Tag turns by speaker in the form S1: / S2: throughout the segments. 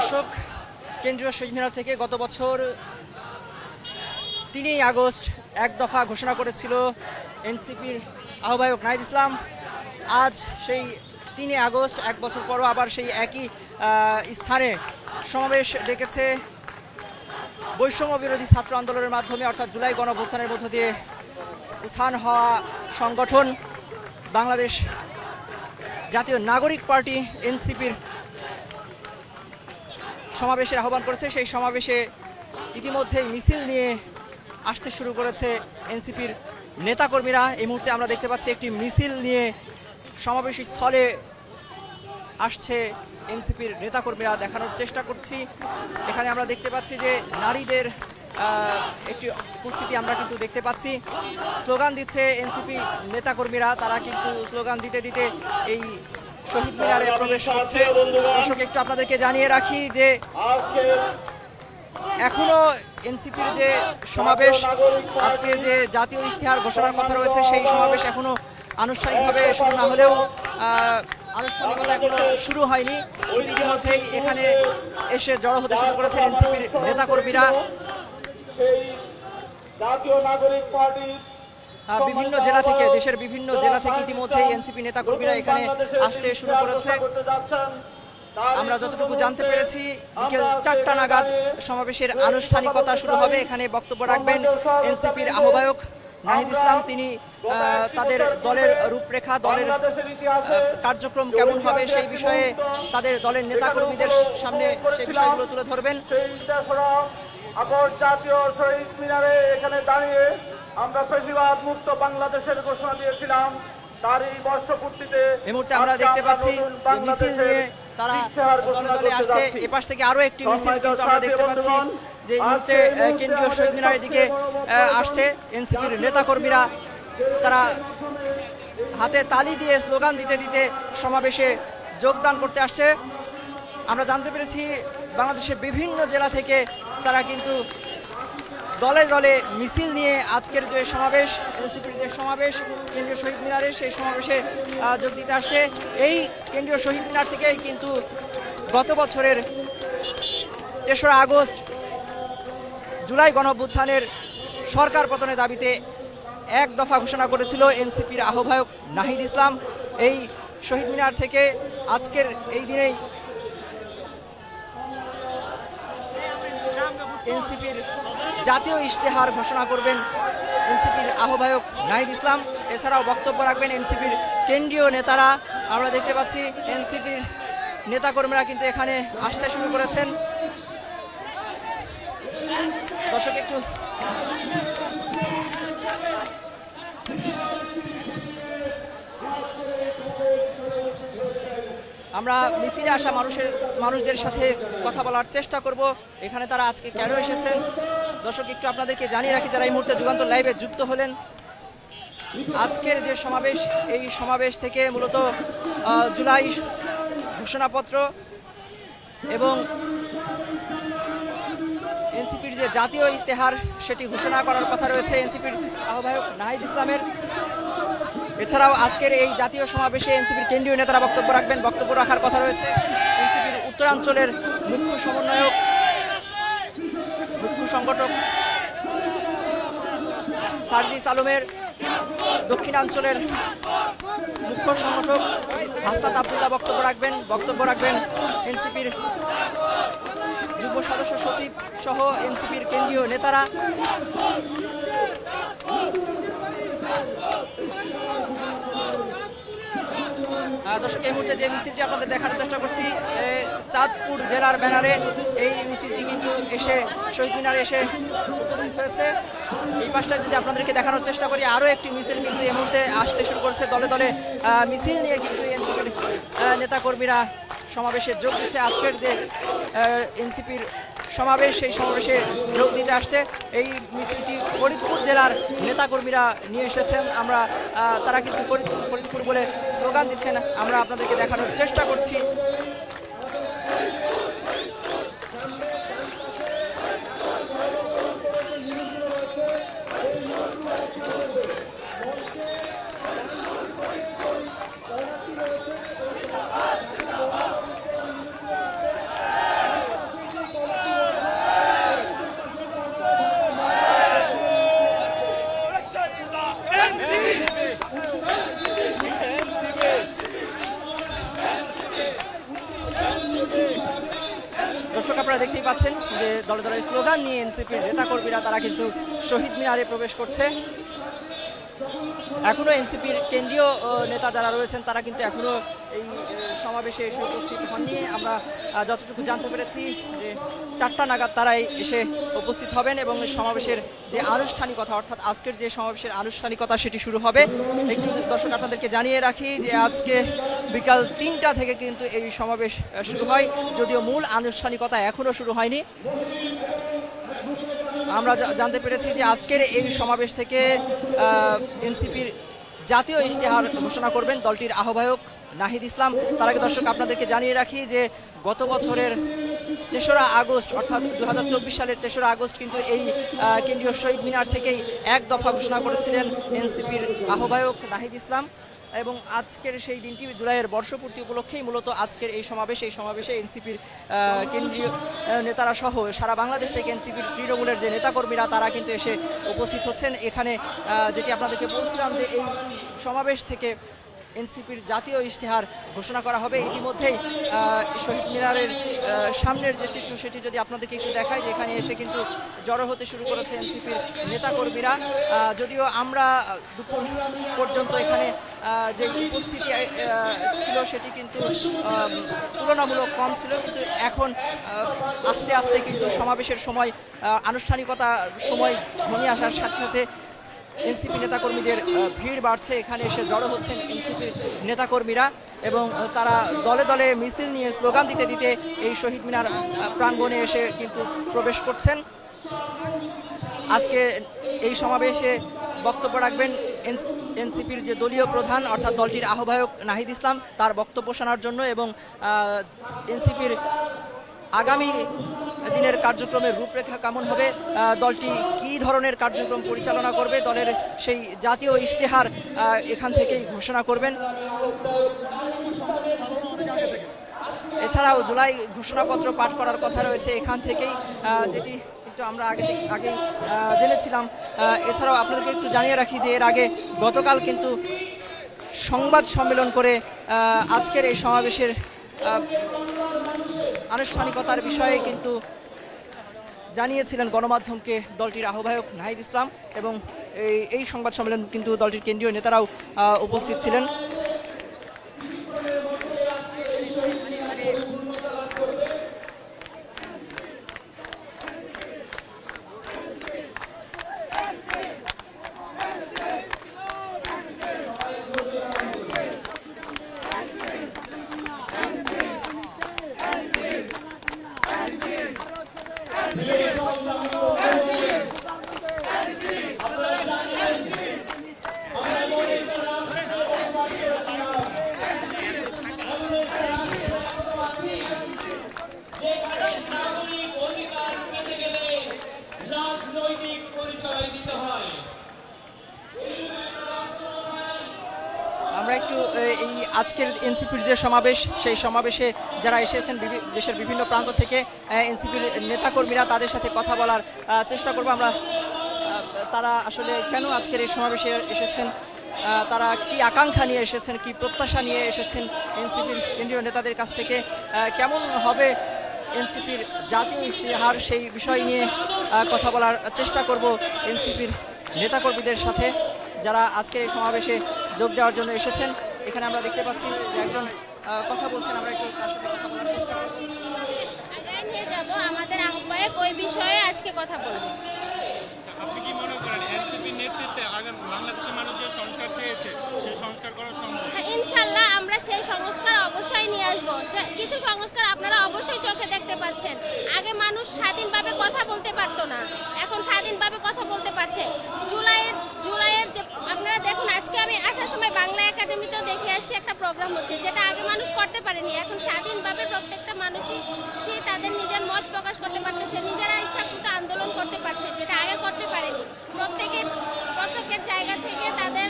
S1: দর্শক, কেন্দ্রীয় শহীদ মিনার থেকে গত বছর তিনই আগস্ট এক দফা ঘোষণা করেছিল এনসিপির আহ্বায়ক নাহিদ ইসলাম। আজ সেই তিনই আগস্ট, এক বছর পরও আবার সেই একই স্থানে সমাবেশ ডেকেছে বৈষম্য বিরোধী ছাত্র আন্দোলনের মাধ্যমে, অর্থাৎ জুলাই গণভ্যুত্থানের মধ্য দিয়ে উত্থান হওয়া সংগঠন বাংলাদেশ জাতীয় নাগরিক পার্টি এনসিপির সমাবেশের আহ্বান করেছে। সেই সমাবেশে ইতিমধ্যেই মিছিল নিয়ে আসতে শুরু করেছে এনসিপির নেতাকর্মীরা। এই মুহূর্তে আমরা দেখতে পাচ্ছি একটি মিছিল নিয়ে সমাবেশ স্থলে আসছে এনসিপির নেতাকর্মীরা। দেখানোর চেষ্টা করছি। এখানে আমরা দেখতে পাচ্ছি যে নারীদের একটি উপস্থিতি আমরা কিন্তু দেখতে পাচ্ছি। স্লোগান দিচ্ছে এনসিপি নেতাকর্মীরা। তারা কিন্তু স্লোগান দিতে দিতে এই শহীদ মিনারে প্রবেশ করছে। দর্শক, একটু আপনাদেরকে জানিয়ে রাখি যে এখনও এনসিপির যে সমাবেশ, আজকে যে জাতীয় ইশতেহার ঘোষণার কথা রয়েছে, সেই সমাবেশ এখনও আনুষ্ঠানিকভাবে শুরু না হলেও আনুষ্ঠানিকতা এখনও শুরু হয়নি। ইতিমধ্যেই এখানে এসে জড়ো হতে শুরু করেছেন এনসিপির নেতাকর্মীরা।
S2: জাতীয় নাগরিক পার্টির
S1: বিভিন্ন জেলা থেকে দেশের বিভিন্ন জেলা থেকে ইতিমধ্যেই এনসিপি নেতাকর্মীরা এখানে আসতে শুরু করেছে। আমরা যতটুকু জানতে পেরেছি বিকেল চারটা নাগাদ সমাবেশের আনুষ্ঠানিকতা শুরু হবে। এখানে বক্তব্য রাখবেন এনসিপির আহ্বায়ক নাহিদ ইসলাম। তিনি তাদের দলের রূপরেখা দলের কার্যক্রম কেমন হবে সেই বিষয়ে তাদের দলের নেতাকর্মীদের সামনে সেই বিষয়গুলো তুলে ধরবেন।
S2: জাতীয় শহীদ মিনারে এখানে দাঁড়িয়ে আমরা ফেসিবাদ মুক্ত বাংলাদেশের ঘোষণা দিয়েছিলাম। তারই বর্ষপূর্তিতে
S1: এই মুহূর্তে আমরা দেখতে পাচ্ছি মিছিল নিয়ে তারা দলে আসছে। এপাশ থেকে আরও একটি মিছিল কিন্তু আমরা দেখতে পাচ্ছি যে এই মুহূর্তে
S2: এই
S1: কেন্দ্রীয় শহীদ মিনারের দিকে আসছে। এনসিপির নেতাকর্মীরা তারা হাতে তালি দিয়ে স্লোগান দিতে দিতে সমাবেশে যোগদান করতে আসছে। আমরা জানতে পেরেছি বাংলাদেশের বিভিন্ন জেলা থেকে তারা কিন্তু দলে দলে মিছিল নিয়ে আজকের যে সমাবেশ এনসিপির যে সমাবেশ, কেন্দ্রীয় শহীদ মিনারে সেই সমাবেশে যোগ দিতে আসছে। এই কেন্দ্রীয় শহীদ মিনার থেকেই কিন্তু গত বছরের তেসরা আগস্ট জুলাই গণঅভ্যুত্থানের সরকার পতনের দাবিতে এক দফা ঘোষণা করেছিল এনসিপির আহ্বায়ক নাহিদ ইসলাম। এই শহীদ মিনার থেকে আজকের এই দিনেই এনসিপির জাতীয় ইশতেহার ঘোষণা করবেন এনসিপির আহ্বায়ক নাহিদ ইসলাম। এছাড়াও বক্তব্য রাখবেন এনসিপির কেন্দ্রীয় নেতারা। আমরা দেখতে পাচ্ছি এনসিপির নেতাকর্মীরা কিন্তু এখানে আসতে শুরু করেছেন। দর্শক, একটু আমরা মিছিলে আসা মানুষের মানুষদের সাথে কথা বলার চেষ্টা করব। এখানে তারা আজকে কেন এসেছেন? দর্শক, একটু আপনাদেরকে জানিয়ে রাখি, যারা এই মুহূর্তে যুগান্তর লাইভে যুক্ত হলেন, আজকের যে সমাবেশ, এই সমাবেশ থেকে মূলত জুলাই ঘোষণাপত্র এবং এনসিপির যে জাতীয় ইশতেহার, সেটি ঘোষণা করার কথা রয়েছে এনসিপির আহ্বায়ক নাহিদ ইসলামের। এছাড়াও আজকের এই জাতীয় সমাবেশে এনসিপির কেন্দ্রীয় নেতারা বক্তব্য রাখবেন। বক্তব্য রাখার কথা রয়েছে এনসিপির উত্তরাঞ্চলের মুখ্য সমন্বয়ক সংগঠক সার্জিস আলমের দক্ষিণাঞ্চলের মুখ্য সংগঠক হাস্তাত আবদুল্লাহ বক্তব্য রাখবেন। বক্তব্য রাখবেন এনসিপির যুব সদস্য সচিব সহ এনসিপির কেন্দ্রীয় নেতারা। দর্শক, এই মুহূর্তে যে মিছিলটি আপনাদের দেখানোর চেষ্টা করছি চাঁদপুর জেলার ব্যানারে এই মিছিলটি কিন্তু এসে, শহীদ মিনারে এসে উপস্থিত হয়েছে। এই পাশটা যদি আপনাদেরকে দেখানোর চেষ্টা করি, আরও একটি মিছিল কিন্তু এই মুহূর্তে আসতে শুরু করেছে দলে দলে। মিছিল নিয়ে কিন্তু এনসিপির নেতাকর্মীরা সমাবেশে যোগ দিচ্ছে। আজকের যে এনসিপির সমাবেশ, সেই সমাবেশে যোগ দিতে আসছে। এই মিছিলটি ফরিদপুর জেলার নেতাকর্মীরা নিয়ে এসেছেন। আমরা তারা কিন্তু ফরিদপুর ফরিদপুর বলে স্লোগান দিচ্ছেন। আমরা আপনাদেরকে দেখানোর চেষ্টা করছি দর্শক আপনারা দেখতেই পাচ্ছেন যে দলে দলে স্লোগান নিয়ে এনসিপির নেতাকর্মীরা, তারা কিন্তু শহীদ মিনারে প্রবেশ করছে। এখনও এনসিপির কেন্দ্রীয় নেতা যারা রয়েছেন, তারা কিন্তু এখনও এই সমাবেশে এসে উপস্থিত হননি। আমরা যতটুকু জানতে পেরেছি যে চারটা নাগাদ তারাই এসে উপস্থিত হবেন এবং সমাবেশের যে আনুষ্ঠানিকতা, অর্থাৎ আজকের যে সমাবেশের আনুষ্ঠানিকতা, সেটি শুরু হবে। একটু দর্শক আপনাদেরকে জানিয়ে রাখি যে আজকে বিকাল তিনটা থেকে কিন্তু এই সমাবেশ শুরু হয়। যদিও মূল আনুষ্ঠানিকতা এখনও শুরু হয়নি। আমরা জানতে পেরেছি যে আজকের এই সমাবেশ থেকে এনসিপির জাতীয় ইশতেহার ঘোষণা করবেন দলটির আহ্বায়ক নাহিদ ইসলাম। তার আগে দর্শক, আপনাদেরকে জানিয়ে রাখি যে গত বছরের তেসরা আগস্ট, অর্থাৎ দু হাজার চব্বিশ সালের তেসরা আগস্ট কিন্তু এই কেন্দ্রীয় শহীদ মিনার থেকেই এক দফা ঘোষণা করেছিলেন এনসিপির আহ্বায়ক নাহিদ ইসলাম। এবং আজকের সেই দিনটি জুলাইয়ের বর্ষপূর্তি উপলক্ষেই মূলত আজকের এই সমাবেশ, এই সমাবেশে এনসিপির কেন্দ্রীয় নেতারা সহ সারা বাংলাদেশ থেকে এনসিপির তৃণমূলের যে নেতাকর্মীরা, তারা কিন্তু এসে উপস্থিত হচ্ছেন। এখানে যেটি আপনাদেরকে বলছিলাম যে এই সমাবেশ থেকে এনসিপির জাতীয় ইশতেহার ঘোষণা করা হবে। ইতিমধ্যেই শহীদ মিনারের সামনের যে চিত্র, সেটি যদি আপনাদেরকে একটু দেখায় যে এখানে এসে কিন্তু জড়ো হতে শুরু করেছে এনসিপির নেতাকর্মীরা। যদিও আমরা দুপুর পর্যন্ত এখানে যে উপস্থিতি ছিল, সেটি কিন্তু তুলনামূলক কম ছিল। কিন্তু এখন আস্তে আস্তে কিন্তু সমাবেশের সময় আনুষ্ঠানিকতা সময় ঘনিয়ে আসার সাথে সাথে এনসিপি নেতাকর্মীদের ভিড় বাড়ছে। এখানে এসে জড়ো হচ্ছেন এনসিপি নেতাকর্মীরা এবং তারা দলে দলে মিছিল নিয়ে স্লোগান দিতে দিতে এই শহীদ মিনার প্রাঙ্গণে এসে কিন্তু প্রবেশ করছেন। আজকে এই সমাবেশে বক্তব্য রাখবেন এনসিপির যে দলীয় প্রধান, অর্থাৎ দলটির আহ্বায়ক নাহিদ ইসলাম, তার বক্তব্য শোনার জন্য এবং এনসিপির আগামী দিনের কার্যক্রমের রূপরেখা কেমন হবে? দলটি কী ধরনের কার্যক্রম পরিচালনা করবে? দলের সেই জাতীয় ইশতেহার এখান থেকেই ঘোষণা করবেন। এছাড়াও জুলাই ঘোষণাপত্র পাঠ করার কথা রয়েছে এখান থেকেই যেটি একটু আমরা আগে আগেই জেনেছিলাম। এছাড়াও আপনাদেরকে একটু জানিয়ে রাখি যে এর আগে গতকাল কিন্তু সংবাদ সম্মেলন করে আজকের এই সমাবেশের আনুষ্ঠানিকতার বিষয়ে কিন্তু জানিয়েছিলেন গণমাধ্যমকে দলটির আহ্বায়ক নাহিদ ইসলাম এবং এই সংবাদ সম্মেলন কিন্তু দলটির কেন্দ্রীয় নেতারাও উপস্থিত ছিলেন
S3: রাজনৈতিক পরিচয় দিতে হয়
S1: আমরা একটু এ, এই আজকের এনসিপির যে সমাবেশ, সেই সমাবেশে যারা এসেছেন দেশের বিভিন্ন প্রান্ত থেকে এনসিপির নেতাকর্মীরা তাদের সাথে কথা বলার চেষ্টা করব আমরা। তারা আসলে কেন আজকের এই সমাবেশে এসেছেন? তারা কি আকাঙ্ক্ষা নিয়ে এসেছেন? কি প্রত্যাশা নিয়ে এসেছেন এনসিপির কেন্দ্রীয় নেতাদের কাছ থেকে? কেমন হবে এনসিপির জাতীয় ইশতেহার? সেই বিষয় নিয়ে কথা বলার চেষ্টা করব এনসিপির নেতাকর্মীদের সাথে, যারা আজকের এই সমাবেশে যোগ দেওয়ার জন্য এসেছেন। এখানে আমরা দেখতে পাচ্ছি যে একজন কথা বলছেন আমরা একটু তার সাথে কথা বলার চেষ্টা করব।
S4: আগায় যাব আমাদের আহ্বায়ক ওই বিষয়ে আজকে কথা বলব।
S5: আপনি কি মনে করেন এনসিপির নেতৃত্বে আগাম বাংলাদেশের মানুষ যে সংস্কার চেয়েছে সেই সংস্কার করা সম্ভব?
S4: হ্যাঁ, ইনশাল্লাহ আমরা সেই সংস্কার অবশ্যই নিয়ে আসব। কিছু সংস্কার আপনারা অবশ্যই চোখে দেখতে পাচ্ছেন। আগে মানুষ স্বাধীনভাবে কথা বলতে পারতো না এখন স্বাধীনভাবে কথা বলতে পারছে। জুলাইয়ের যে আপনারা দেখুন, আজকে আমি আসার সময় বাংলা একাডেমিতেও দেখে আসছি একটা প্রোগ্রাম হচ্ছে, যেটা আগে মানুষ করতে পারেনি। এখন স্বাধীনভাবে প্রত্যেকটা মানুষই সে তাদের নিজের মত প্রকাশ করতে পারতেছে, নিজেরা ইচ্ছাকৃত আন্দোলন করতে পারছে, যেটা আগে করতে পারেনি। প্রত্যেকের প্রত্যেকের জায়গা থেকে তাদের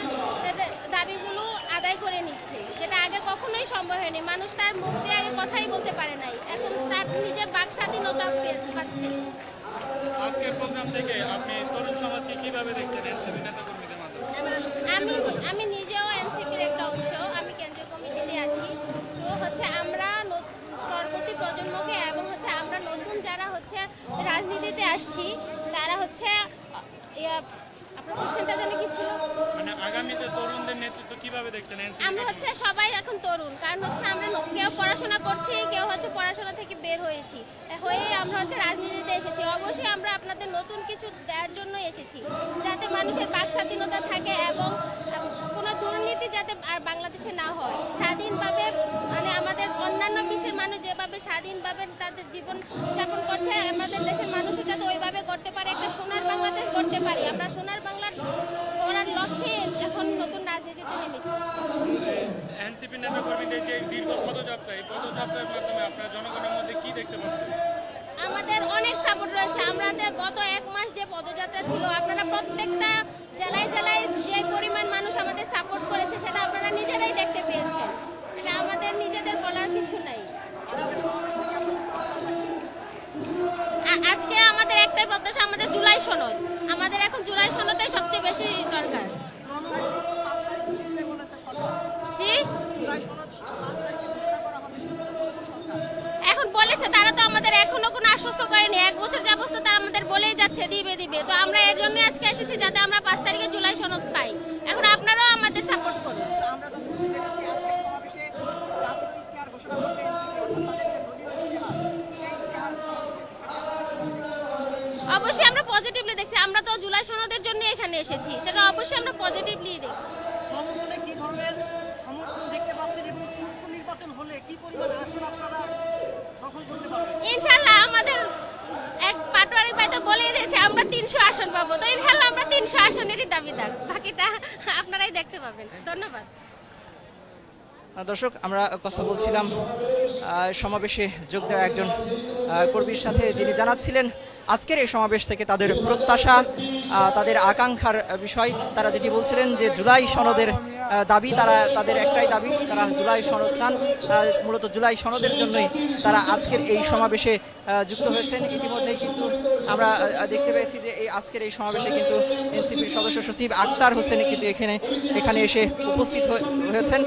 S4: দাবিগুলো আদায় করে নিচ্ছে, যেটা আগে কখনোই সম্ভব হয়নি। মানুষ তার মুখ দিয়ে আগে কথাই বলতে পারে নাই, এখন তার নিজের বাক স্বাধীনতা পাচ্ছে।
S5: আজকের প্রোগ্রাম থেকে আপনি তরুণ সমাজকে কীভাবে দেখছেন এনসিপি নেতা কর্মীদের মাধ্যমে
S4: আমি আমি নিজেও এনসিপির একটা অংশ আমি কেন্দ্রীয় কমিটিতে আছি। তো হচ্ছে আমরা পরবর্তী প্রজন্মকে এবং হচ্ছে আমরা নতুন আসছি তারা হচ্ছে ইয়া, আপনার কোশ্চেনটা জানি কি ছিল?
S5: মানে আগামীতে তরুণদের নেতৃত্ব কীভাবে দেখছেন
S4: আমরা হচ্ছে সবাই এখন তরুণ কারণ হচ্ছে আমরা কেউ পড়াশোনা করছি কেউ হচ্ছে পড়াশোনা থেকে বের হয়েছি। হয়ে আমরা হচ্ছে রাজনীতিতে এসেছি। অবশ্যই আমরা আপনাদের নতুন কিছু দেওয়ার জন্য এসেছি যাতে মানুষের বাক স্বাধীনতা থাকে এবং যাতে আর বাংলাদেশে না হয়। স্বাধীনভাবে মানে আমাদের অন্যান্য বিশ্বের মানুষ যেভাবে স্বাধীনভাবে তাদের জীবন যাপন করছে আমাদের দেশের মানুষও যাতে ওইভাবে করতে পারে একটা সোনার বাংলাদেশ করতে পারি। আমরা সোনার বাংলার করার লক্ষ্যে এখন নতুন রাজনীতিতে নেমেছি।
S5: এনসিপি নেতা কর্মীদের যে দীর্ঘ পদযাত্রা এই পদযাত্রার মাধ্যমে আপনারা জনগণের মধ্যে কি দেখতে পাচ্ছেন?
S4: আমাদের অনেক সাপোর্ট রয়েছে। আমাদের গত এক মাস যে পদযাত্রা ছিল আপনারা প্রত্যেকটা সাপোর্ট করেছে সেটা আপনারা নিজেরাই দেখতে পেয়েছেন। এটা আমাদের নিজেদের বলার কিছু নাই। আজকে আমাদের একটাই প্রত্যাশা, আমাদের জুলাই সনদ। আমাদের এখন জুলাই সনদটাই সবচেয়ে বেশি দরকার। এখন বলেছে, তারা তো আমাদের এখনও কোনো আশ্বস্ত করেনি। এক বছর যাবত তো তারা আমাদের বলেই যাচ্ছে, দিবে দিবে। তো আমরা এর জন্য আজকে এসেছি যাতে আমরা পাঁচ তারিখে জুলাই সনদ এসেছি সেটা অবশ্যই আমরা পজিটিভলি দেখছি।
S6: জনগণে কি ধরনের সমর্থন দেখতে পাচ্ছেন এবং সুষ্ঠু নির্বাচন হলে কি পরিমাণ আসন আপনারা দখল করতে পারবেন?
S4: ইনশাল্লাহ আমাদের এক পাটোয়ারি ভাই তো বলেই দিয়েছে আমরা তিনশো আসন পাবো। তো ইনশাল্লাহ আমরা তিনশো আসনেরই দাবিদার। বাকিটা আপনারাই দেখতে পাবেন। ধন্যবাদ।
S1: দর্শক আমরা কথা বলছিলাম সমাবেশে যোগ দেওয়া একজন কর্মীর সাথে যিনি জানাচ্ছিলেন আজকের এই সমাবেশ থেকে তাদের প্রত্যাশা তাদের আকাঙ্ক্ষার বিষয়। তারা যেটি বলছিলেন যে জুলাই সনদের দাবি, তারা তাদের একটাই দাবি, তারা জুলাই সনদ চান। মূলত জুলাই সনদের জন্যই তারা আজকের এই সমাবেশে যুক্ত হয়েছেন। ইতিমধ্যেই কিন্তু আমরা দেখতে পেয়েছি যে এই আজকের এই সমাবেশে কিন্তু এনসিপির সদস্য সচিব আক্তার হোসেন কিন্তু এখানে এখানে এসে উপস্থিত হয়েছেন।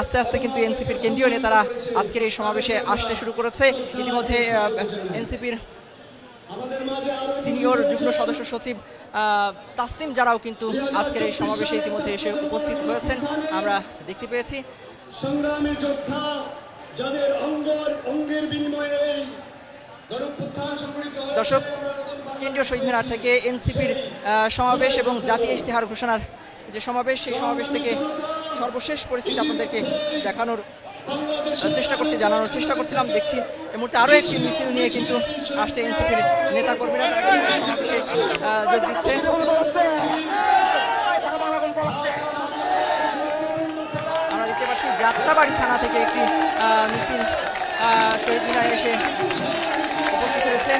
S1: আস্তে আস্তে কিন্তু এনসিপির কেন্দ্রীয় নেতারা আজকের এই সমাবেশে আসতে শুরু করেছে। ইতিমধ্যে এনসিপির সিনিয়র যুগ্ম সদস্য সচিব তাসনিম যারাও কিন্তু আজকের এই সমাবেশে ইতিমধ্যে এসে উপস্থিত হয়েছেন। আমরা দেখতে পেয়েছি।
S7: সংগ্রামী যোদ্ধা যাদের অঙ্গর অঙ্গের বিনিময়ে
S1: দর্শক কেন্দ্রীয় শহীদ মিনার থেকে এনসিপির সমাবেশ এবং জাতীয় ইশতেহার ঘোষণার যে সমাবেশ সেই সমাবেশ থেকে সর্বশেষ পরিস্থিতি আপনাদেরকে দেখানোর চেষ্টা করছি জানানোর চেষ্টা করছিলাম দেখছি। এই মুহূর্তে আরও একটি মিছিল নিয়ে কিন্তু আসছে এনসিপির নেতাকর্মীরা আহ, যোগ দিচ্ছে। আমরা দেখতে পাচ্ছি যাত্রাবাড়ি থানা থেকে একটি মিছিল শহীদ মিনারে এসে উপস্থিত হয়েছে।